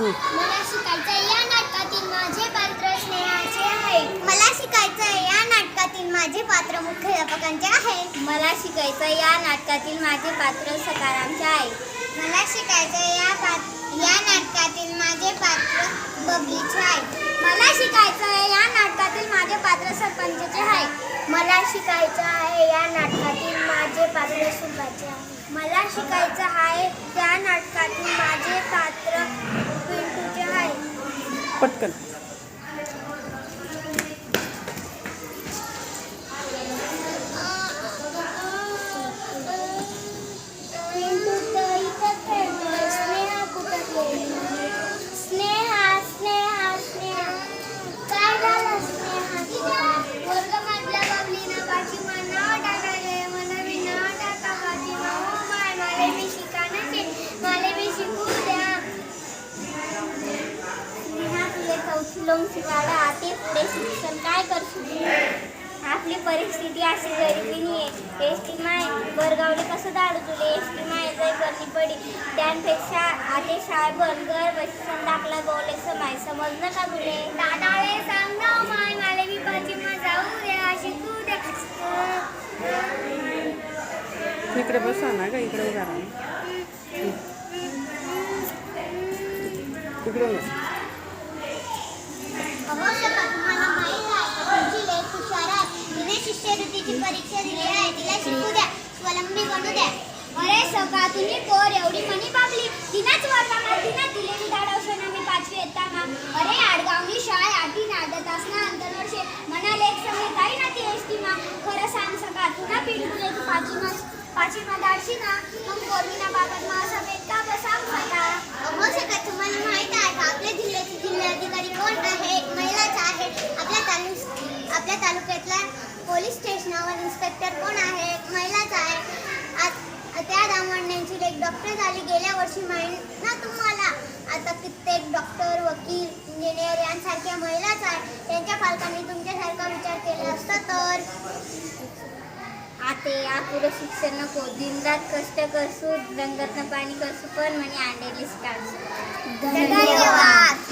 मला शिकायचं या नाटकातील माझे पात्र स्नेहाचे आहे मला शिकायचं या नाटकातील माझे पात्र मुख्याध्यापकांचे आहे मला शिकायचं या नाटकातील माझे पात्र सकारामचे आहे मला शिकायचं या पात्र या नाटकातील माझे पात्र बबलीचे आहे मला शिकायचं आहे या नाटकातील माझे पात्र सरपंचचे आहे मला शिकायचं आहे या नाटकातील माझे पात्र सुखाचे आहे मला शिकायचं आहे त्या नाटकातील माझे पात्र पिंटूचे आहे पटकन. कौशल्य शिकायला आते. पुढे शिक्षण काय करशील? आपली परिस्थिती अशी गरिबीनी आहे एस टी माय बरगावले कसं दाडू तुले एस टी माय जर करणी पडी त्यापेक्षा आते शाळ बनगर बसून टाकला बोले समाय. समजलं का तुले? दादाळे सांग ना माय मला मी पाठीमा जाऊ द्या. शिकू द्या इकडे बसा ना का इकडे उभा राहा. इकडे बस. अहो सका तुम्हाला माहीत आहे का तुमची लेक हुशार आहे तिने शिष्यवृत्तीची परीक्षा दिली आहे तिला शिकू द्या स्वलंबी द्या अरे सका तुम्ही पोर एवढी मनी बाबली. तिनाच वर्गामध्ये तिना दिले दिलेली धाडवशना मी पाचवी येताना. अरे आडगावनी शाळ आठी नाडत असना अंतरवर्षे. मना लेख समय काही ना ती एसटी मा. खरं सांग सका तुना तुला पिंटूले तू पाचवी मा पाचवी मा दाडशी ना. मग पोरवीना बाबत मा असं बेटा बसांग खाता अहो सका तुम्हाला माहीत आहे का? आपल्या जिल्ह्याचे जिल्हाधिकारी कोण आहे? एक महिलाच आहे. आपल्या तालुक आपल्या तालुक्यातल्या पोलीस स्टेशनावर इन्स्पेक्टर कोण आहे एक महिलाच आहे आत- त्या दामण्यांची एक झाली गेल्या वर्षी माहीत ना तुम्हाला? आता कित्येक डॉक्टर वकील इंजिनियर यांसारख्या महिलाच आहे त्यांच्या पालकांनी तुमच्यासारखा विचार केला असता तर? आते यापुढे शिक्षण नको. दिनरात कष्ट करसू रंगातनं पाणी करसू पण म्हणे अंडेलीच काढसू धन्यवाद.